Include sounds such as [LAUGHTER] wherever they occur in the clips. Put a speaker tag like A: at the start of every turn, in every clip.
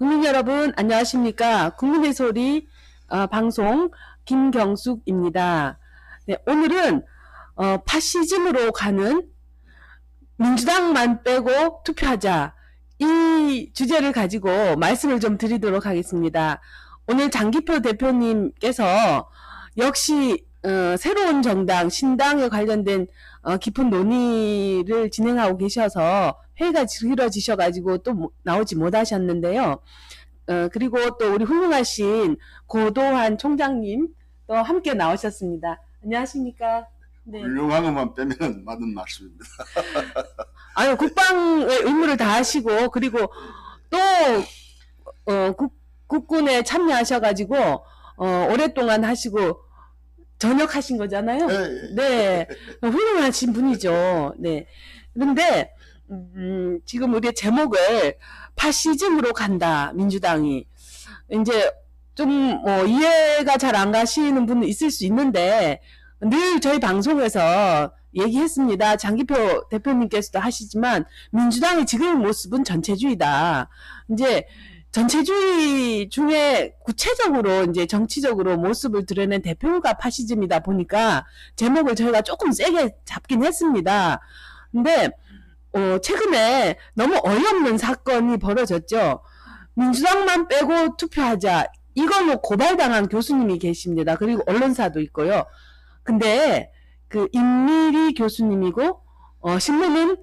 A: 국민 여러분 안녕하십니까? 국민의 소리 어, 방송 김경숙입니다. 네, 오늘은 어, 파시즘으로 가는 민주당만 빼고 투표하자 이 주제를 가지고 말씀을 좀 드리도록 하겠습니다. 오늘 장기표 대표님께서 역시 어, 새로운 정당 신당에 관련된 어, 깊은 논의를 진행하고 계셔서 회의가 길어지셔가지고 또 모- 나오지 못하셨는데요. 어, 그리고 또 우리 훌륭하신 고도한 총장님 또 함께 나오셨습니다. 안녕하십니까? 네.
B: 훌륭한 것만 빼면 맞는 말씀입니다. [LAUGHS]
A: 아유, 국방의 의무를 다 하시고, 그리고 또, 어, 국, 국군에 참여하셔가지고, 어, 오랫동안 하시고, 전역하신 거잖아요.
B: 예, 예.
A: 네, 훌륭하신 분이죠. 네. 그런데, 음, 지금 우리 제목을 파시즘으로 간다, 민주당이. 이제 좀, 뭐, 이해가 잘 안 가시는 분은 있을 수 있는데, 늘 저희 방송에서 얘기했습니다. 장기표 대표님께서도 하시지만, 민주당의 지금의 모습은 전체주의다. 이제, 전체주의 중에 구체적으로 이제 정치적으로 모습을 드러낸 대표가 파시즘이다 보니까 제목을 저희가 조금 세게 잡긴 했습니다. 근데 어, 최근에 너무 어이없는 사건이 벌어졌죠. 민주당만 빼고 투표하자. 이걸로 고발당한 교수님이 계십니다. 그리고 언론사도 있고요. 근데 그 임미리 교수님이고 어, 신문은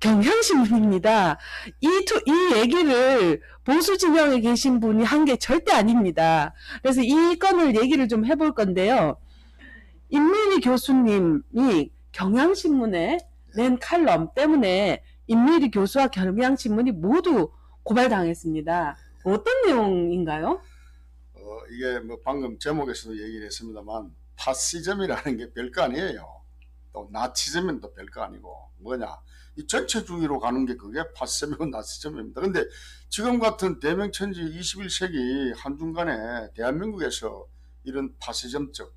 A: 경향신문입니다. 이, 투, 이 얘기를 보수 진영에 계신 분이 한 게 절대 아닙니다. 그래서 이 건을 얘기를 좀 해볼 건데요. 임미리 교수님이 경향신문에 낸 칼럼 때문에 임미리 교수와 경향신문이 모두 고발당했습니다. 어떤 내용인가요?
B: 어, 이게 뭐 방금 제목에서도 얘기를 했습니다만 파시즘이라는 게 별거 아니에요. 또 나치즘은 또 별거 아니고 뭐냐 이 전체주의로 가는 게 그게 파시즘이고 나치즘입니다. 근데 지금 같은 대명천지 21세기 한중간에 대한민국에서 이런 파시즘적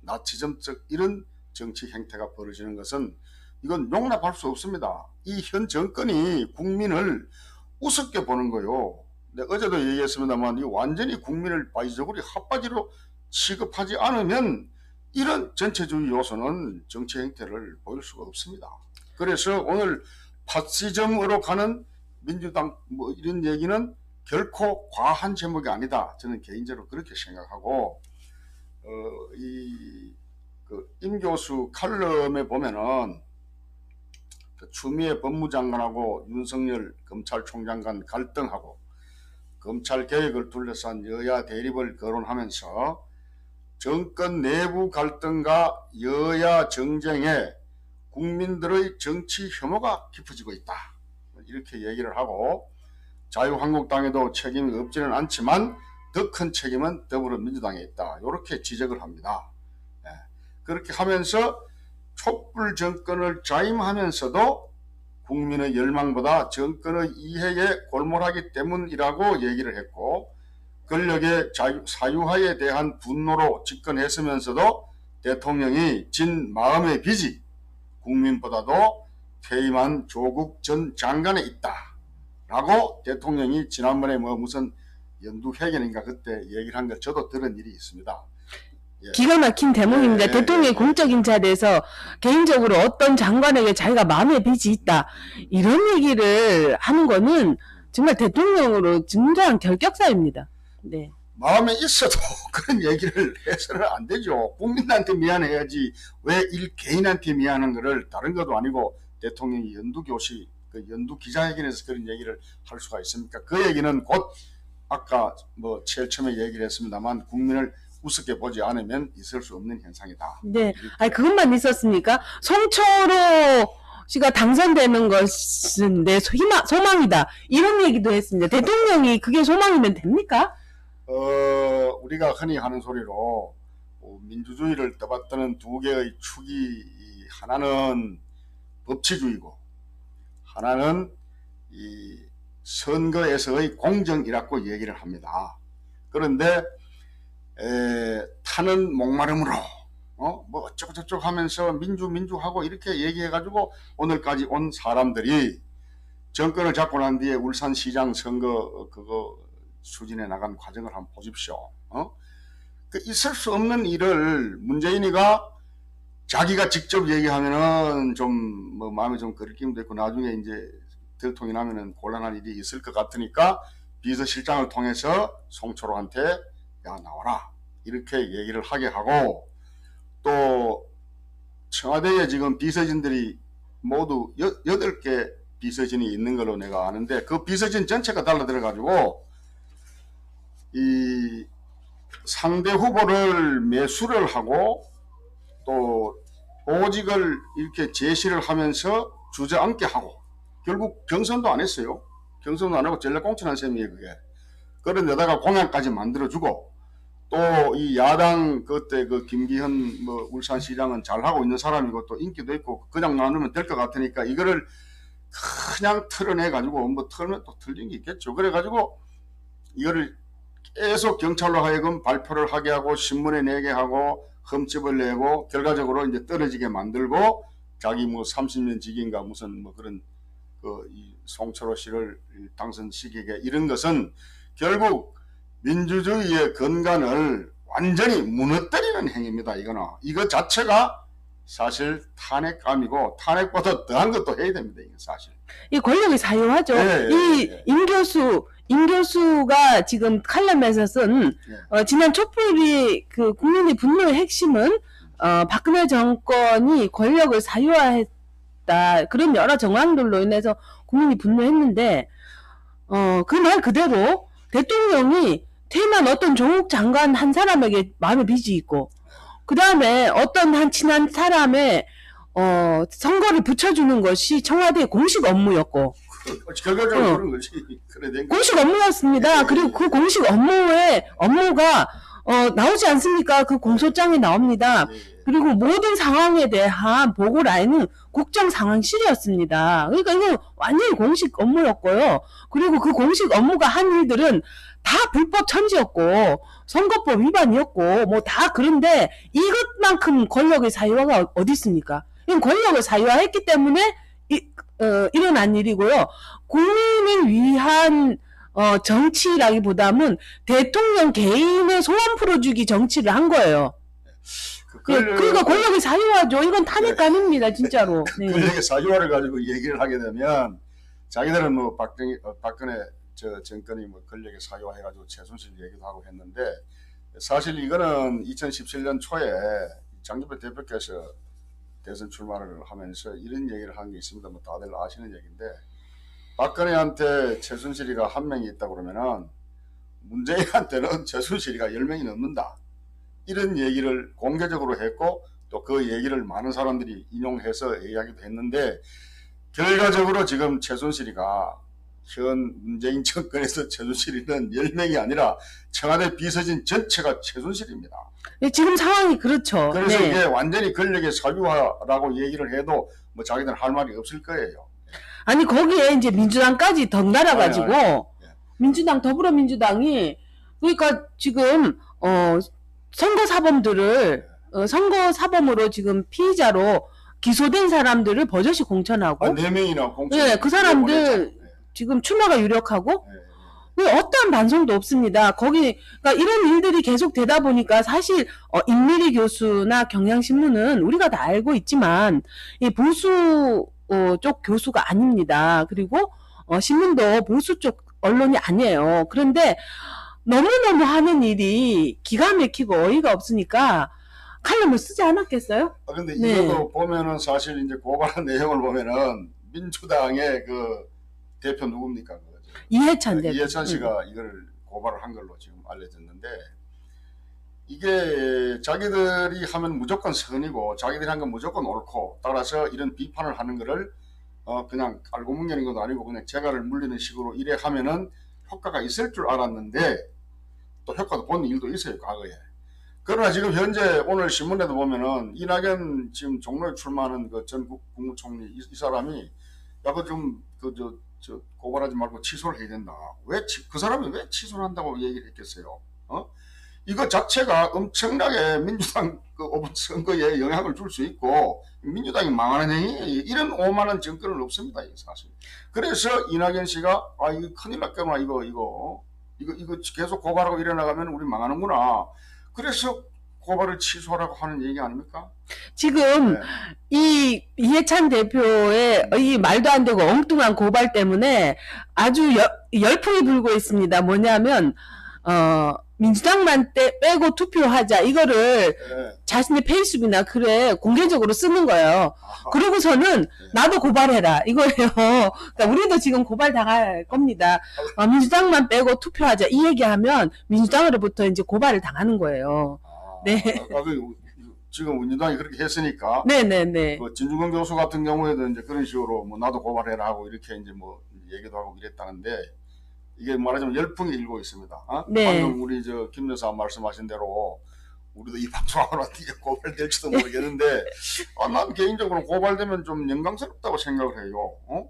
B: 나치즘적 이런 정치 행태가 벌어지는 것은 이건 용납할 수 없습니다. 이 현 정권이 국민을 우습게 보는 거요. 네, 어제도 얘기했습니다만 이 완전히 국민을 바이적으로 핫바지로 취급하지 않으면 이런 전체주의 요소는 정치 행태를 보일 수가 없습니다. 그래서 오늘 파시즘으로 가는 민주당 뭐 이런 얘기는 결코 과한 제목이 아니다. 저는 개인적으로 그렇게 생각하고 어, 이그임 교수 칼럼에 보면은 그 추미애 법무장관하고 윤석열 검찰총장 간 갈등하고 검찰 개혁을 둘러싼 여야 대립을 거론하면서 정권 내부 갈등과 여야 정쟁에 국민들의 정치 혐오가 깊어지고 있다. 이렇게 얘기를 하고 자유한국당에도 책임이 없지는 않지만 더 큰 책임은 더불어민주당에 있다. 이렇게 지적을 합니다. 예. 그렇게 하면서 촛불 정권을 자임하면서도 국민의 열망보다 정권의 이해에 골몰하기 때문이라고 얘기를 했고 권력의 자유, 사유화에 대한 분노로 집권했으면서도 대통령이 진 마음의 빚이 국민보다도 퇴임한 조국 전 장관에 있다 라고 대통령이 지난번에 뭐 무슨 연두회견인가 그때 얘기를 한 걸 저도 들은 일이 있습니다. 예.
A: 기가 막힌 대목입니다.
B: 네,
A: 대통령이
B: 네, 네.
A: 공적인 자리에서 개인적으로 어떤 장관에게 자기가 마음의 빚이 있다. 이런 얘기를 하는 거는 정말 대통령으로 굉장한 결격사입니다. 네.
B: 마음에 있어도 [LAUGHS] 그런 얘기를 해서는 안 되죠. 국민한테 미안해야지 왜 일 개인한테 미안한 거를 다른 것도 아니고 대통령이 연두 교시 그 연두 기자회견에서 그런 얘기를 할 수가 있습니까? 그 얘기는 곧 아까 뭐 제일 처음에 얘기를 했습니다만 국민을 우습게 보지 않으면 있을 수 없는 현상이다.
A: 네. 아니, 그것만 있었습니까? 송초로 씨가 당선되는 것은 내 희망, 소망이다. 이런 얘기도 했습니다. 대통령이 그게 소망이면 됩니까?
B: 어, 우리가 흔히 하는 소리로 어, 민주주의를 떠받드는 두 개의 축이 이 하나는 법치주의고 하나는 이 선거에서의 공정이라고 얘기를 합니다. 그런데 에, 타는 목마름으로 어, 뭐 어쩌고 저쩌고 하면서 민주 민주하고 이렇게 얘기해가지고 오늘까지 온 사람들이 정권을 잡고 난 뒤에 울산시장 선거 그거 수진해 나간 과정을 한번 보십시오. 어? 그 있을 수 없는 일을 문재인이가 자기가 직접 얘기하면은 좀 뭐 마음에 좀 거리낌도 있고 나중에 이제 들통이 나면은 곤란한 일이 있을 것 같으니까 비서실장을 통해서 송철호한테 야 나와라 이렇게 얘기를 하게 하고 또 청와대에 지금 비서진들이 모두 여, 여덟 개 비서진이 있는 걸로 내가 아는데 그 비서진 전체가 달라들어 가지고 이 상대 후보를 매수를 하고 또 보직을 이렇게 제시를 하면서 주저앉게 하고 결국 경선도 안 했어요. 경선도 안 하고 전략 공천한 셈이에요 그게. 그런데다가 공약까지 만들어주고 또 이 야당 그때 그 김기현 뭐 울산시장은 잘 하고 있는 사람이고 또 인기도 있고 그냥 나누면 될 것 같으니까 이거를 그냥 털어내 가지고 뭐 털면 또 틀린 게 있겠죠. 그래 가지고 이거를 계속 경찰로 하여금 발표를 하게 하고 신문에 내게 하고 흠집을 내고 결과적으로 이제 떨어지게 만들고 자기 뭐 30년 직인가 무슨 뭐 그런 그 이 송철호 씨를 당선시키게 이런 것은 결국 민주주의의 근간을 완전히 무너뜨리는 행위입니다. 이거는 이거 자체가 사실 탄핵감이고 탄핵보다 더한 것도 해야 됩니다. 이게 사실.
A: 이 권력이 사유하죠.
B: 예, 예,
A: 이
B: 예.
A: 임 교수, 임 교수가 지금 칼럼에서 쓴
B: 예.
A: 어, 지난 촛불이 그 국민의 분노의 핵심은 어, 박근혜 정권이 권력을 사유화했다. 그런 여러 정황들로 인해서 국민이 분노했는데 어, 그 말 그대로 대통령이 퇴임한 어떤 조국 장관 한 사람에게 마음의 빚이 있고 그 다음에 어떤 한 친한 사람의 어, 선거를 붙여주는 것이 청와대의 공식 업무였고
B: 결과적으로
A: 어.
B: 그런 것이 그래 된
A: 공식 업무였습니다. 그리고 그 공식 업무의 업무가 어, 나오지 않습니까? 그 공소장에 나옵니다.
B: 예,
A: 그리고 모든 상황에 대한 보고 라인은 국정 상황실이었습니다. 그러니까 이거 완전히 공식 업무였고요. 그리고 그 공식 업무가 한 일들은 다 불법 천지였고 선거법 위반이었고 뭐 다 그런데 이것만큼 권력의 사유화가 어디 있습니까? 이건 권력을 사유화했기 때문에 이, 어, 일어난 일이고요. 국민을 위한 어, 정치라기보다는 대통령 개인의 소원 풀어주기 정치를 한 거예요.
B: 그
A: 그러니까 권력이 사유화죠. 이건 탄핵감입니다, 진짜로. [LAUGHS] 네.
B: 권력의 사유화를 가지고 얘기를 하게 되면 자기들은 뭐 박정희 어, 박근혜 저 정권이 뭐 권력의 사유화 해가지고 최순실 얘기도 하고 했는데 사실 이거는 2017년 초에 장기표 대표께서 대선 출마를 하면서 이런 얘기를 한 게 있습니다. 뭐 다들 아시는 얘기인데 박근혜한테 최순실이가 한 명이 있다 그러면은 문재인한테는 [LAUGHS] 최순실이가 열 명이 넘는다. 이런 얘기를 공개적으로 했고 또 그 얘기를 많은 사람들이 인용해서 이야기도 했는데 결과적으로 지금 최순실이가 현 문재인 정권에서 최순실이는 10명이 아니라 청와대 비서진 전체가 최순실입니다.
A: 네, 지금 상황이 그렇죠.
B: 그래서
A: 네.
B: 이게 완전히 권력의 사유화라고 얘기를 해도 뭐 자기들 할 말이 없을 거예요.
A: 아니 거기에 이제 민주당까지 덩달아 가지고
B: 아니, 아니. 예.
A: 민주당 더불어민주당이 그러니까 지금 어 선거 사범들을 어, 선거 사범으로 지금 피의자로 기소된 사람들을 버젓이 공천하고
B: 아, 네 명이나 공천.
A: 예, 그 사람들 지금 출마가 유력하고 그 어떠한 반성도 없습니다. 거기 그러니까 이런 일들이 계속 되다 보니까 사실 어, 임미리 교수나 경향신문은 우리가 다 알고 있지만 이 보수 어, 쪽 교수가 아닙니다. 그리고 어, 신문도 보수 쪽 언론이 아니에요. 그런데 너무너무 하는 일이 기가 막히고 어이가 없으니까 칼럼을 쓰지 않았겠어요?
B: 아, 근데
A: 네.
B: 이것도 보면은 사실 이제 고발한 [LAUGHS] 내용을 보면은 민주당의 그 대표 누굽니까? 그
A: 이해찬 대표.
B: 이해찬 씨가 이걸 고발을 한 걸로 지금 알려졌는데 이게 자기들이 하면 무조건 선이고 자기들이 한 건 무조건 옳고 따라서 이런 비판을 하는 거를 어 그냥 깔고 뭉개는 것도 아니고 그냥 재갈을 물리는 식으로 이래 하면은 효과가 있을 줄 알았는데 또 효과도 본 일도 있어요 과거에 그러나 지금 현재 오늘 신문에도 보면은 이낙연 지금 종로에 출마하는 그 전 국무총리 이, 이 사람이 야그 좀 그 저 저 고발하지 말고 취소를 해야 된다. 왜 그 사람이 왜 취소를 한다고 얘기를 했겠어요? 어? 이거 자체가 엄청나게 민주당 그 선거에 영향을 줄 수 있고 민주당이 망하는 행위 이런 오만한 정권은 없습니다. 사실. 그래서 이낙연 씨가 아 이거 큰일 났겠구나 이거 이거 이거 이거 계속 고발하고 이래 나가면 우리 망하는구나. 그래서 고발을 취소하라고 하는 얘기 아닙니까?
A: 지금
B: 네.
A: 이 이해찬 대표의 이 말도 안 되고 엉뚱한 고발 때문에 아주 여- 열풍이 불고 있습니다. 뭐냐면 어 민주당만 떼, 빼고 투표하자 이거를
B: 네.
A: 자신의 페이스북이나 글에 공개적으로 쓰는 거예요.
B: 아하.
A: 그러고서는 나도 고발해라 이거예요. 그러니까 우리도 지금 고발 당할 겁니다. 어, 민주당만 빼고 투표하자 이 얘기하면 민주당으로부터 이제 고발을 당하는 거예요.
B: 아,
A: 네.
B: 아, 그, 지금 민주당이 그렇게 했으니까
A: 네네네.
B: 그 진중권 교수 같은 경우에도 이제 그런 식으로 뭐 나도 고발해라 하고 이렇게 이제 뭐 얘기도 하고 이랬다는데 이게 말하자면 열풍이 일고 있습니다. 어?
A: 네.
B: 방금 우리 저 김 여사 말씀하신 대로 우리도 이 [LAUGHS] 방송하러 이게 고발될지도 모르겠는데 아, 난 개인적으로 고발되면 좀 영광스럽다고 생각을 해요. 어?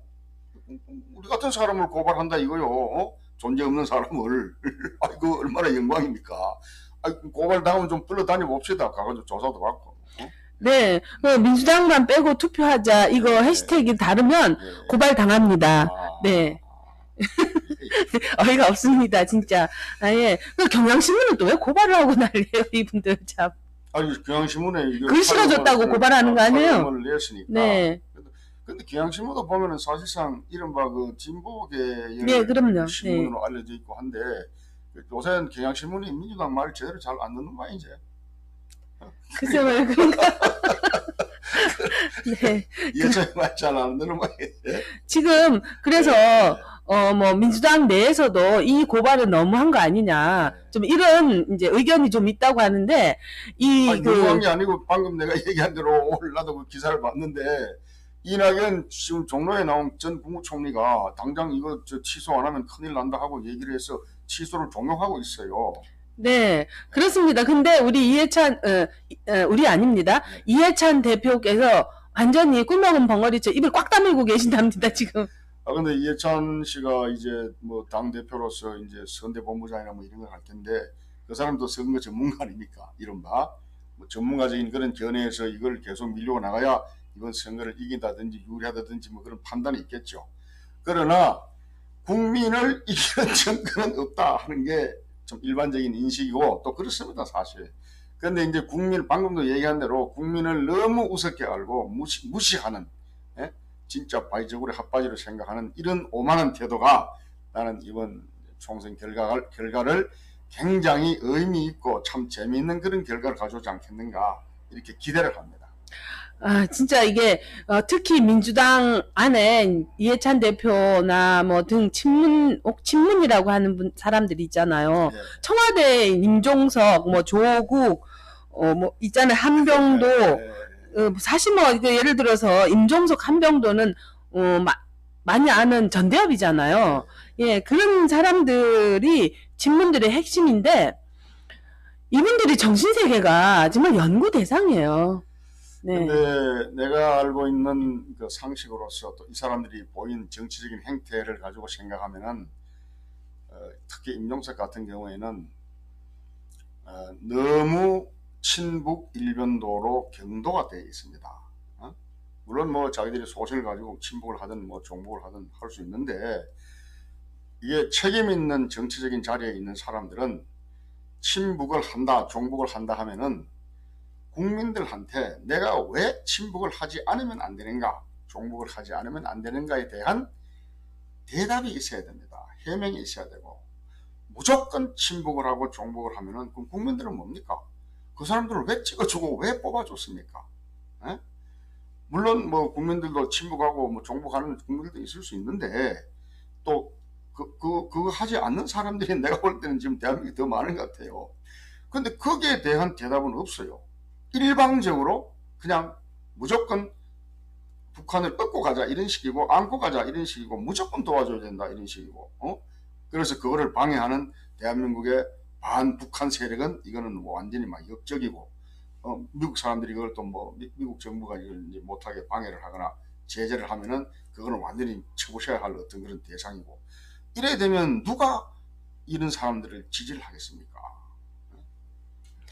B: 우리 같은 사람을 고발한다 이거요. 어? 존재 없는 사람을 [LAUGHS] 아 이거 얼마나 영광입니까? 아, 고발 당하면 좀 불러다니 봅시다. 가가지고 조사도 받고. 어?
A: 네. 그 민주당만 빼고 투표하자 이거
B: 네.
A: 해시태그 다르면
B: 예.
A: 고발 당합니다.
B: 아.
A: 네. [LAUGHS] 어이가 없습니다, 진짜. 아, 예. 그 경향신문은 또 왜 고발을 하고 난리예요, [LAUGHS] 이분들 참.
B: 아니 경향신문에
A: 글 실어줬다고 고발하는 거 아니에요?
B: 냈으니까.
A: 네.
B: 근데 경향신문도 보면은 사실상 이른바 그 진보계의
A: 네, 그럼요.
B: 신문으로 알려져 있고 한데 요새는 경향신문이 민주당 말 제대로 잘 안 듣는 [LAUGHS] 거 이제
A: 글쎄 말 그런가. 네.
B: 여자의 말잘 안 듣는 거 이제
A: 지금, 그래서, 어, 뭐, 민주당 내에서도 이 고발은 너무한 거 아니냐. 좀 이런 이제 의견이 좀 있다고 하는데, 이,
B: 아니,
A: 그,
B: 너무한 게 아니고 방금 내가 [LAUGHS] 얘기한 대로 오늘 나도 그 기사를 봤는데 이낙연 지금 종로에 나온 전 국무총리가 당장 이거 저 취소 안 하면 큰일 난다 하고 얘기를 해서 취소를 종용하고 있어요.
A: 네, 그렇습니다. 근데 우리 이해찬, 어, 이- 어, 우리 아닙니다.
B: 네.
A: 이해찬 대표께서 완전히 꿀먹은 벙어리처 입을 꽉 다물고 계신답니다, 지금.
B: 아 근데 이해찬 씨가 이제 뭐 당 대표로서 이제 선대 본부장이나 뭐 이런 걸 할 텐데 그 사람도 선거 전문가 아닙니까? 이른바 뭐 전문가적인 그런 견해에서 이걸 계속 밀고 나가야 이번 선거를 이긴다든지 유리하다든지 뭐 그런 판단이 있겠죠. 그러나 국민을 [LAUGHS] 이기는 정권은 없다 하는 게 좀 일반적인 인식이고 또 그렇습니다 사실. 그런데 이제 국민 방금도 얘기한 대로 국민을 너무 우습게 알고 무시, 무시하는 예? 진짜 바이적으로 핫바지로 생각하는 이런 오만한 태도가 나는 이번 총선 결과를, 결과를 굉장히 의미 있고 참 재미있는 그런 결과를 가져오지 않겠는가 이렇게 기대를 합니다.
A: 아, 진짜 이게, 어, 특히 민주당 안에 이해찬 대표나 뭐 등 친문, 옥 친문이라고 하는 분, 사람들이 있잖아요.
B: 네.
A: 청와대 임종석, 뭐 조국, 어, 뭐, 있잖아요. 한병도,
B: 네.
A: 어, 사실 뭐그 예를 들어서 임종석 한병도는 어, 마- 많이 아는 전대협이잖아요. 예, 그런 사람들이 친문들의 핵심인데 이분들이 정신 세계가 정말 연구 대상이에요. 네.
B: 근데 내가 알고 있는 그 상식으로서 또 이 사람들이 보인 정치적인 행태를 가지고 생각하면은 어, 특히 임종석 같은 경우에는 어, 너무 친북 일변도로 경도가 되어 있습니다. 어? 물론 뭐 자기들이 소신을 가지고 친북을 하든 뭐 종북을 하든 할 수 있는데 이게 책임 있는 정치적인 자리에 있는 사람들은 친북을 한다, 종북을 한다 하면은 국민들한테 내가 왜 친북을 하지 않으면 안 되는가, 종북을 하지 않으면 안 되는가에 대한 대답이 있어야 됩니다. 해명이 있어야 되고 무조건 친북을 하고 종북을 하면은 그럼 국민들은 뭡니까? 그 사람들을 왜 찍어주고 왜 뽑아줬습니까? 에? 물론 뭐 국민들도 친북하고 뭐 종북하는 국민들도 있을 수 있는데 또 그, 그, 그거 하지 않는 사람들이 [LAUGHS] 내가 볼 때는 지금 대한민국이 더 많은 것 같아요. 근데 거기에 대한 대답은 없어요. 일방적으로 그냥 무조건 북한을 얻고 가자 이런 식이고 안고 가자 이런 식이고 무조건 도와줘야 된다 이런 식이고 어? 그래서 그거를 방해하는 대한민국의 반북한 세력은 이거는 뭐 완전히 막 역적이고 어, 미국 사람들이 이걸 또 뭐 미국 정부가 이걸 이제 못하게 방해를 하거나 제재를 하면은 그거는 완전히 쳐부셔야 할 어떤 그런 대상이고 이래 되면 누가 이런 사람들을 지지를 하겠습니까?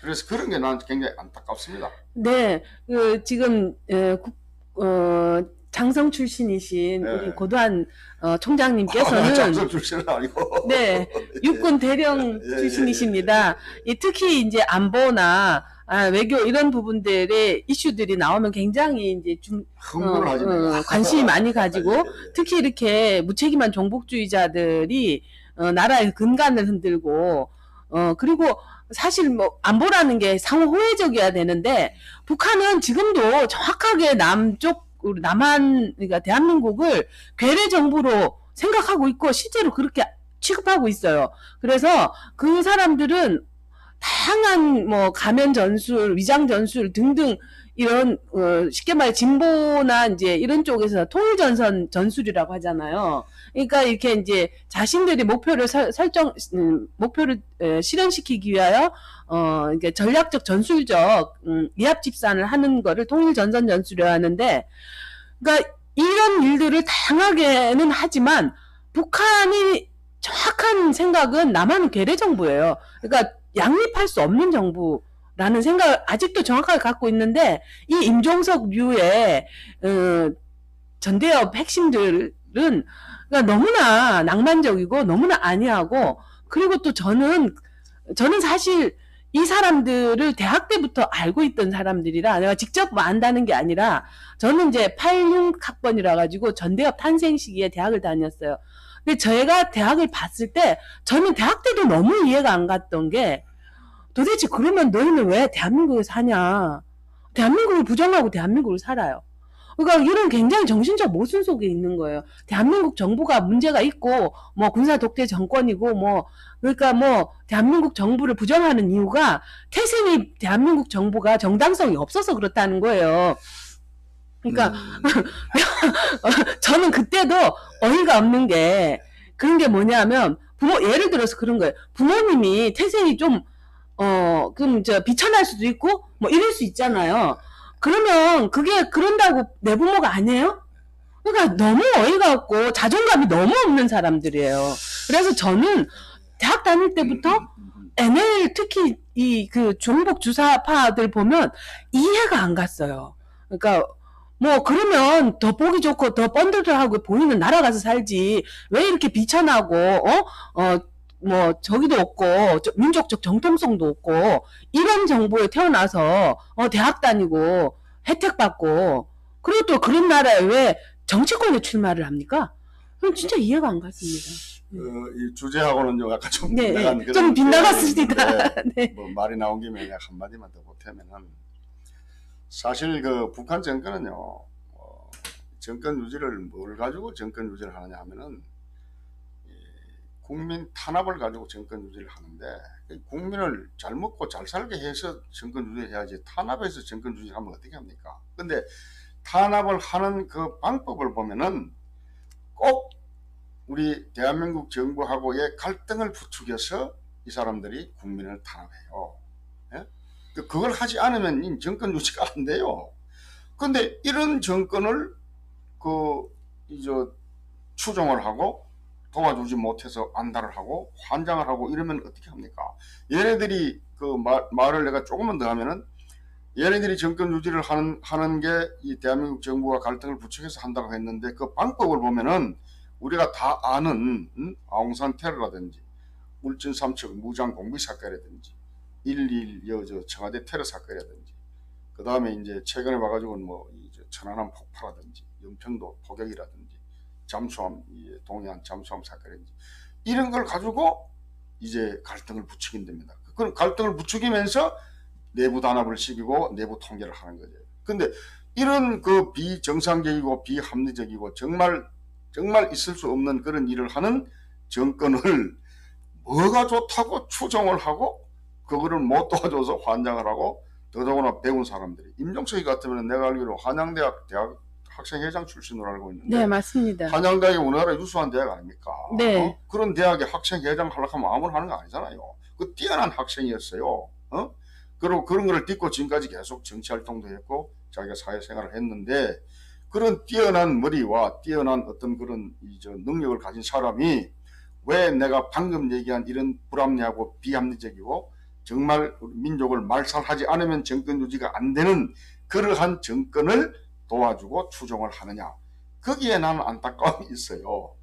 B: 그래서 그런 게 난 굉장히 안타깝습니다.
A: 네, 그 지금 에, 국- 어, 장성 출신이신
B: 네.
A: 우리 고도한 어,
B: 아,
A: 총장님께서는
B: 장성 출신은 아니고.
A: 네 [LAUGHS] 육군 대령
B: 예, 예,
A: 출신이십니다. 이 특히 이제 안보나 아, 외교 이런 부분들의 이슈들이 나오면 굉장히 이제 좀
B: 흥분을
A: 어,
B: 하지
A: 어. 관심이 많이 가지고 [LAUGHS]
B: 예, 예.
A: 특히 이렇게 무책임한 종북주의자들이 어, 나라의 근간을 흔들고 어 그리고 사실 뭐 안보라는 게 상호 호혜적이어야 되는데 북한은 지금도 정확하게 남쪽 우리 남한 그러니까 대한민국을 괴뢰 정부로 생각하고 있고 실제로 그렇게 취급하고 있어요. 그래서 그 사람들은 다양한 뭐 가면 전술, 위장 전술 등등 이런 어, 쉽게 말해 진보나 이제 이런 쪽에서 통일 전선 전술이라고 하잖아요. 그러니까 이렇게 이제 자신들이 목표를 설, 정 목표를 에, 실현시키기 위하여 어 이게 전략적 전술적 음, 이합 집산을 하는 거를 통일 전선 전술이라 하는데 그러니까 이런 일들을 다양하게는 하지만 북한이 정확한 생각은 남한은 괴뢰 정부예요. 그러니까 양립할 수 없는 정부 라는 생각을 아직도 정확하게 갖고 있는데 이 임종석 류의 어, 전대협 핵심들은 그러니까 너무나 낭만적이고 너무나 안이하고 그리고 또 저는 저는 사실 이 사람들을 대학 때부터 알고 있던 사람들이라 내가 직접 뭐 안다는 게 아니라 저는 이제 86학번이라 가지고 전대협 탄생 시기에 대학을 다녔어요. 근데 저희가 대학을 봤을 때 저는 대학 때도 너무 이해가 안 갔던 게 도대체 그러면 너희는 왜 대한민국에 사냐? 대한민국을 부정하고 대한민국을 살아요. 그러니까 이런 굉장히 정신적 모순 속에 있는 거예요. 대한민국 정부가 문제가 있고 뭐 군사 독재 정권이고 뭐 그러니까 뭐 대한민국 정부를 부정하는 이유가 태생이 대한민국 정부가 정당성이 없어서 그렇다는 거예요. 그러니까
B: 음, [LAUGHS]
A: 저는 그때도 어이가 없는 게 그런 게 뭐냐면 부모 예를 들어서 그런 거예요. 부모님이 태생이 좀 어, 그럼 저 비천할 수도 있고 뭐 이럴 수 있잖아요. 그러면 그게 그런다고 내 부모가 아니에요? 그러니까 너무 어이가 없고 자존감이 너무 없는 사람들이에요. 그래서 저는 대학 다닐 때부터. NL 특히 이 그 종북 주사파들 보면 이해가 안 갔어요. 그러니까 뭐 그러면 더 보기 좋고 더 번들들하고 보이는 나라 가서 살지 왜 이렇게 비천하고 어 어 뭐 저기도 없고 저- 민족적 정통성도 없고 이런 정부에 태어나서 어 대학 다니고 혜택 받고 그리고 또 그런 나라에 왜 정치권에 출마를 합니까? 그럼 진짜 이해가 안 갔습니다.
B: 그, 이 주제하고는 좀 약간 좀
A: 네,
B: 빗나간
A: 네. 좀 빗나갔습니다.
B: 네. [LAUGHS]
A: 네.
B: 뭐 말이 나온 김에 그냥 한마디만 더 보태면은 사실 그 북한 정권은요 어, 정권 유지를 뭘 가지고 정권 유지를 하느냐 하면은 이 국민 탄압을 가지고 정권 유지를 하는데 이 국민을 잘 먹고 잘 살게 해서 정권 유지해야지 탄압해서 정권 유지하면 어떻게 합니까? 근데 탄압을 하는 그 방법을 보면은 꼭 우리 대한민국 정부하고의 갈등을 부추겨서 이 사람들이 국민을 탄압해요. 예? 그- 그걸 하지 않으면 이 정권 유지가 안 돼요. 근데 이런 정권을 그 이제 추종을 하고 도와주지 못해서 안달을 하고 환장을 하고 이러면 어떻게 합니까? 얘네들이 그 말, 말을 내가 조금만 더 하면은 얘네들이 정권 유지를 하는 하는 게 이 대한민국 정부와 갈등을 부추겨서 한다고 했는데 그 방법을 보면은 우리가 다 아는 음? 아웅산 테러라든지 울진 삼척 무장 공비 사건이라든지 1.1 여저 청와대 테러 사건이라든지 그 다음에 이제 최근에 와가지고는 뭐 천안함 폭파라든지 연평도 포격이라든지 잠수함 이 동해안 잠수함 사건이라든지 이런 걸 가지고 이제 갈등을 부추긴답니다. 그런 갈등을 부추기면서 내부 단합을 시키고 내부 통제를 하는 거죠. 근데 이런 그 비정상적이고 비합리적이고 정말 정말 있을 수 없는 그런 일을 하는 정권을 뭐가 좋다고 추정을 하고 그거를 못 도와줘서 환장을 하고 더더구나 배운 사람들이 임종석이 같으면 내가 알기로 한양대학 대학 학생회장 출신으로 알고 있는데
A: 네, 맞습니다.
B: 한양대학이 우리나라 유수한 대학 아닙니까?
A: 네.
B: 어? 그런 대학에 학생회장 하려고 하면 아무나 하는 거 아니잖아요. 그 뛰어난 학생이었어요. 어? 그리고 그런 걸 딛고 지금까지 계속 정치 활동도 했고 자기가 사회생활을 했는데 그런 뛰어난 머리와 뛰어난 어떤 그런 이저 능력을 가진 사람이 왜 내가 방금 얘기한 이런 불합리하고 비합리적이고 정말 민족을 말살하지 않으면 정권 유지가 안 되는 그러한 정권을 도와주고 추종을 하느냐 거기에 나는 안타까움이 있어요.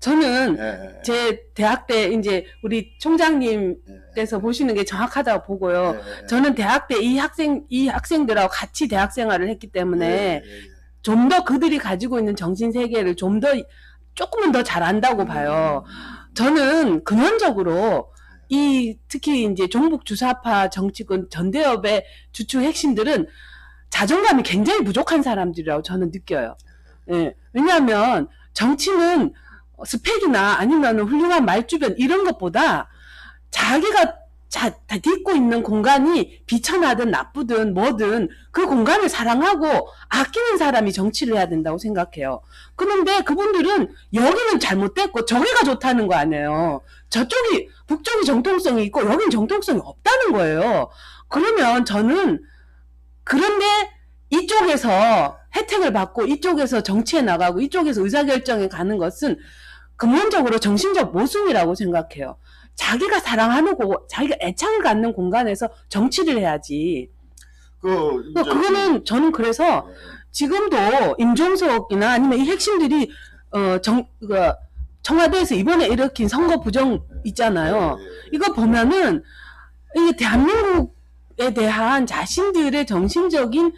A: 저는
B: 예,
A: 제 대학 때 이제 우리 총장님
B: 예,
A: 께서 보시는 게 정확하다고 보고요.
B: 예, 예.
A: 저는 대학 때 이 학생 이 학생들하고 같이 대학 생활을 했기 때문에
B: 예, 예, 예.
A: 좀더 그들이 가지고 있는 정신 세계를 좀 더 조금은 더 잘안다고 봐요. 저는 근원적으로 이 특히 이제 종북 주사파 정치권 전대협의 주축 핵심들은 자존감이 굉장히 부족한 사람들이라고 저는 느껴요. 예. 왜냐하면 정치는 스펙이나 아니면 훌륭한 말주변 이런 것보다 자기가 자, 다 딛고 있는 공간이 비천하든 나쁘든 뭐든 그 공간을 사랑하고 아끼는 사람이 정치를 해야 된다고 생각해요. 그런데 그분들은 여기는 잘못됐고 저기가 좋다는 거 아니에요. 저쪽이 북쪽이 정통성이 있고 여긴 정통성이 없다는 거예요. 그러면 저는 그런데 이쪽에서 혜택을 받고 이쪽에서 정치에 나가고 이쪽에서 의사결정에 가는 것은 근본적으로 정신적 모순이라고 생각해요. 자기가 사랑하는 고 자기가 애착을 갖는 공간에서 정치를 해야지. 그그 그거는 저는 그래서
B: 예,
A: 지금도 임종석이나 아니면 이 핵심들이 어정 그 청와대에서 이번에 일으킨 선거 부정 있잖아요.
B: 예, 예, 예.
A: 이거 보면은 이 대한민국에 대한 자신들의 정신적인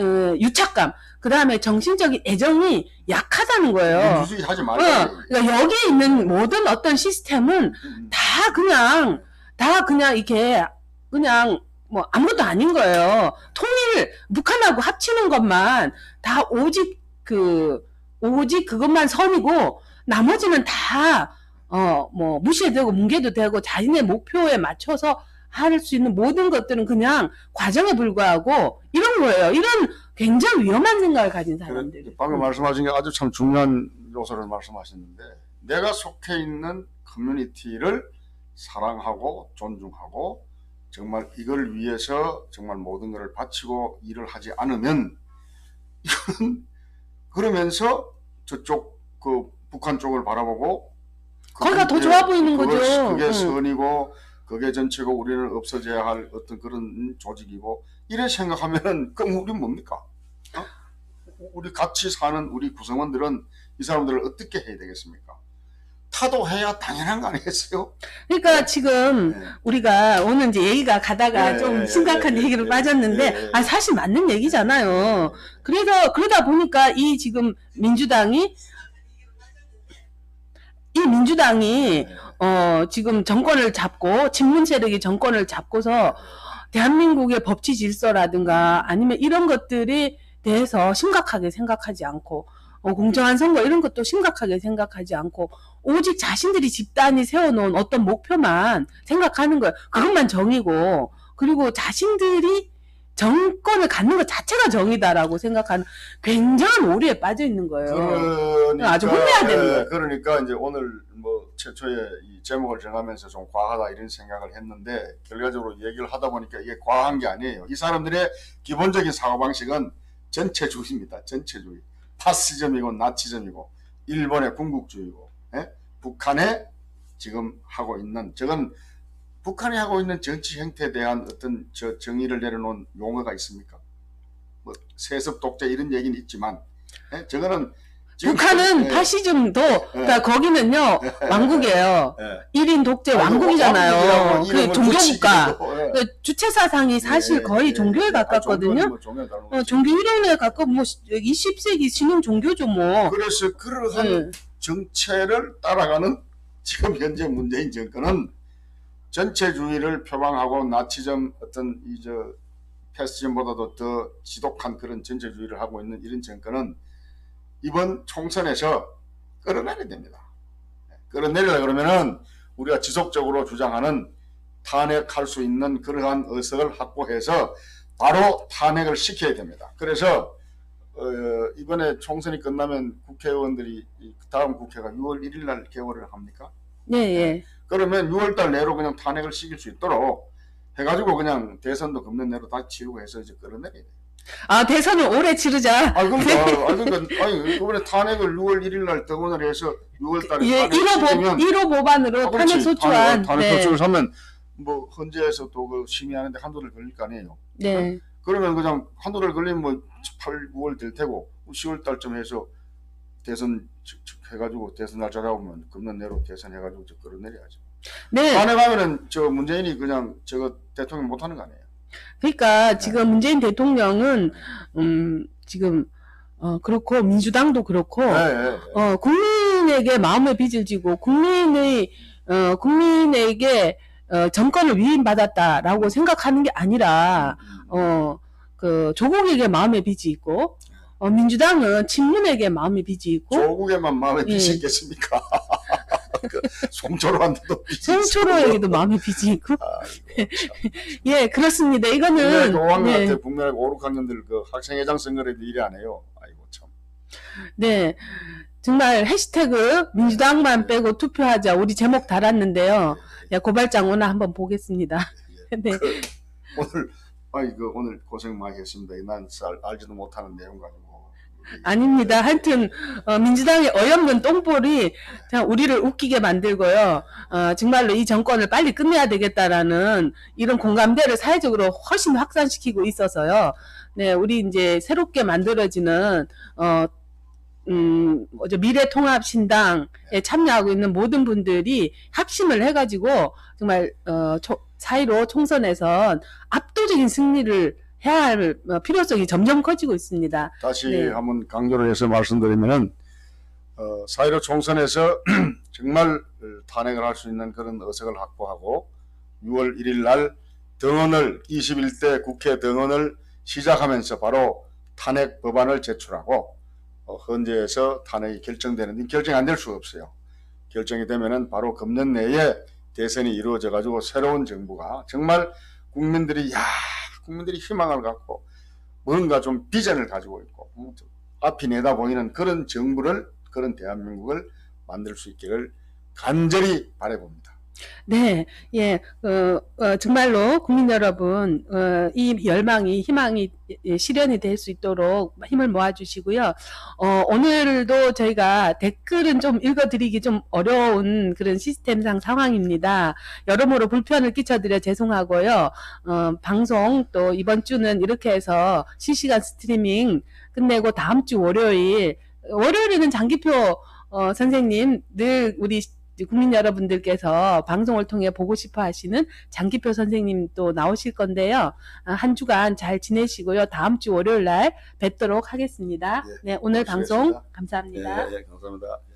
A: 어, 유착감, 그 다음에 정신적인 애정이 약하다는 거예요.
B: 유지 하지
A: 어,
B: 말자.
A: 그러니까 여기에 있는 모든 어떤 시스템은
B: 음,
A: 다 그냥 다 그냥 이렇게 그냥 뭐 아무것도 아닌 거예요. 통일 북한하고 합치는 것만 다 오직 그 오직 그것만 선이고 나머지는 다 어 뭐 무시해도 되고 뭉개도 되고 자신의 목표에 맞춰서 할 수 있는 모든 것들은 그냥 과정에 불과하고 이런 거예요. 이런 굉장히 위험한 생각을 가진 사람들이.
B: 그래, 방금 말씀하신 게 아주 참 중요한 요소를 말씀하셨는데 내가 속해 있는 커뮤니티를 사랑하고 존중하고 정말 이걸 위해서 정말 모든 것을 바치고 일을 하지 않으면 [LAUGHS] 그러면서 저쪽 그 북한 쪽을 바라보고
A: 거기가 더 좋아 보이는 거죠.
B: 그게
A: 응.
B: 선이고 그게 전체가 우리는 없어져야 할 어떤 그런 조직이고 이래 생각하면은 [LAUGHS] 그럼 우리 뭡니까? 어? 우리 같이 사는 우리 구성원들은 이 사람들을 어떻게 해야 되겠습니까? 타도해야 당연한 거 아니겠어요?
A: 그러니까 지금
B: 네.
A: 우리가 오늘 이제 얘기가 가다가
B: 예,
A: 좀
B: 예,
A: 심각한
B: 예,
A: 얘기로
B: 예,
A: 빠졌는데
B: 예, 예.
A: 아 사실 맞는 얘기잖아요. 그래서 그러다 보니까 이 지금 민주당이 이 민주당이
B: 네.
A: 어 지금 정권을 잡고 친문 세력이 정권을 잡고서 대한민국의 법치 질서라든가 아니면 이런 것들에 대해서 심각하게 생각하지 않고 어, 공정한 선거 이런 것도 심각하게 생각하지 않고 오직 자신들이 집단이 세워놓은 어떤 목표만 생각하는 거예요. 그것만 정이고 그리고 자신들이 정권을 갖는 것 자체가 정이다라고 생각하는 굉장한 오류에 빠져 있는 거예요.
B: 그러니까,
A: 아주 혼내야 되는
B: 예,
A: 거예요.
B: 그러니까 이제 오늘 뭐 최초에 이 제목을 정하면서 좀 과하다 이런 생각을 했는데 결과적으로 얘기를 하다 보니까 이게 과한 게 아니에요. 이 사람들의 기본적인 사고 방식은 전체주의입니다. 전체주의. 파시즘이고 나치즘이고 일본의 군국주의고 예? 북한에 지금 하고 있는 저건 북한이 하고 있는 정치 형태에 대한 어떤 저 정의를 내려놓은 용어가 있습니까? 뭐 세습 독재 이런 얘기는 있지만 예? 저거는
A: 북한은
B: 예,
A: 파시즘도 그러니까 거기는요 왕국이에요.
B: 예.
A: 1인 독재 왕국이잖아요. 그 종교국가.
B: 예.
A: 그 주체 사상이 사실
B: 예,
A: 거의
B: 예,
A: 종교에
B: 예. 아,
A: 가깝거든요.
B: 종교는 뭐
A: 어. 종교 유령에 가까운 뭐 20세기 신흥 종교죠 뭐.
B: 그래서 그러한
A: 예.
B: 정체를 따라가는 지금 현재 문재인 정권은 전체주의를 표방하고 나치즘 어떤 이 저 패시즘보다도 더 지독한 그런 전체주의를 하고 있는 이런 정권은 이번 총선에서 끌어내야 됩니다. 끌어내리려 그러면은 우리가 지속적으로 주장하는 탄핵할 수 있는 그러한 의석을 확보해서 바로 탄핵을 시켜야 됩니다. 그래서 어, 이번에 총선이 끝나면 국회의원들이 이 다음 국회가 6월 1일 날 개원을 합니까?
A: 예, 예.
B: 그러면 6월 달 내로 그냥 탄핵을 시킬 수 있도록 해가지고 그냥 대선도 금년 내로 다 치르고 해서 이제 끌어내야 돼.
A: 아, 대선을 올해 치르자.
B: 아 그러니까, 아 그러니까, 아니 이번에 탄핵을 6월 1일 날 등원을 해서 6월 달에
A: 예, 1호, 법, 1호 법안으로
B: 아,
A: 탄핵. 소추안.
B: 탄핵
A: 네.
B: 소추를 하면 뭐 헌재에서 또 그 심의하는데 한두 달 걸릴 거 아니에요.
A: 네.
B: 그러면 그냥 한두 달 걸리면 뭐 8, 9월 될 테고 10월 달쯤 해서 대선 해가지고 대선 날짜 잡으면 금년 내로 대선 해가지고 저 끌어내려야죠.
A: 네.
B: 안에 가면은 저 문재인이 그냥 저거 대통령 못하는 거 아니에요?
A: 그러니까 지금 문재인 대통령은 음 지금 어 그렇고 민주당도 그렇고
B: 예, 예, 예.
A: 어 국민에게 마음의 빚을 지고 국민의 어 국민에게 어 정권을 위임받았다라고 생각하는 게 아니라 어 그 조국에게 마음의 빚이 있고 어 민주당은 친문에게 마음의 빚이 있고
B: 조국에만 마음에
A: 예.
B: 빚이 있겠습니까? [LAUGHS] 그 송초로한테도 빚이
A: 송초로에게도 마음의 빚이 있고
B: 아이고, 참. [LAUGHS]
A: 예 그렇습니다 이거는
B: 국민학교 5학년
A: 네.
B: 때 국민학교 5, 6학년들 그 학생회장 선거에도 일이 안 해요. 아이고 참.
A: 네. 정말 해시태그 민주당만 빼고 투표하자 우리 제목 달았는데요. 야, 고발장 오늘 한번 보겠습니다. [LAUGHS] 네.
B: 오늘 아이고 오늘 고생 많이 했습니다. 난 알, 알지도 못하는 내용 가지고.
A: 아닙니다. 하여튼 어, 민주당의 어이없는 똥볼이 우리를 웃기게 만들고요. 어, 정말로 이 정권을 빨리 끝내야 되겠다라는 이런 공감대를 사회적으로 훨씬 확산시키고 있어서요. 네, 우리 이제 새롭게 만들어지는 어, 음, 미래통합신당에 참여하고 있는 모든 분들이 합심을 해가지고 정말 어, 초- 사이로 총선에선 압도적인 승리를 해야 할 어, 필요성이 점점 커지고 있습니다.
B: 다시
A: 네.
B: 한번 강조를 해서 말씀드리면은 어, 사회로 총선에서 [CLEARS THROAT] 정말 어, 탄핵을 할 수 있는 그런 의석을 확보하고 6월 1일 날 등원을 21대 국회 등원을 시작하면서 바로 탄핵 법안을 제출하고 어, 헌재에서 탄핵이 결정되는데 결정이 안 될 수가 없어요. 결정이 되면은 바로 금년 내에 대선이 이루어져 가지고 새로운 정부가 정말 국민들이 야 국민들이 희망을 갖고 뭔가 좀 비전을 가지고 있고 앞이 내다 보이는 그런 정부를 그런 대한민국을 만들 수 있기를 간절히 바라봅니다.
A: 네, 예, 어, 어, 정말로 국민 여러분, 어, 이 열망이, 희망이 예, 실현이 될 수 있도록 힘을 모아주시고요. 어, 오늘도 저희가 댓글은 좀 읽어드리기 좀 어려운 그런 시스템상 상황입니다. 여러모로 불편을 끼쳐드려 죄송하고요. 어, 방송 또 이번 주는 이렇게 해서 실시간 스트리밍 끝내고 다음 주 월요일, 월요일에는 장기표 어, 선생님 늘 우리 국민 여러분들께서 방송을 통해 보고 싶어 하시는 장기표 선생님 또 나오실 건데요. 아, 한 주간 잘 지내시고요. 다음 주 월요일 날 뵙도록 하겠습니다.
B: 예,
A: 네, 오늘 방송. 감사합니다.
B: 예, 예, 감사합니다.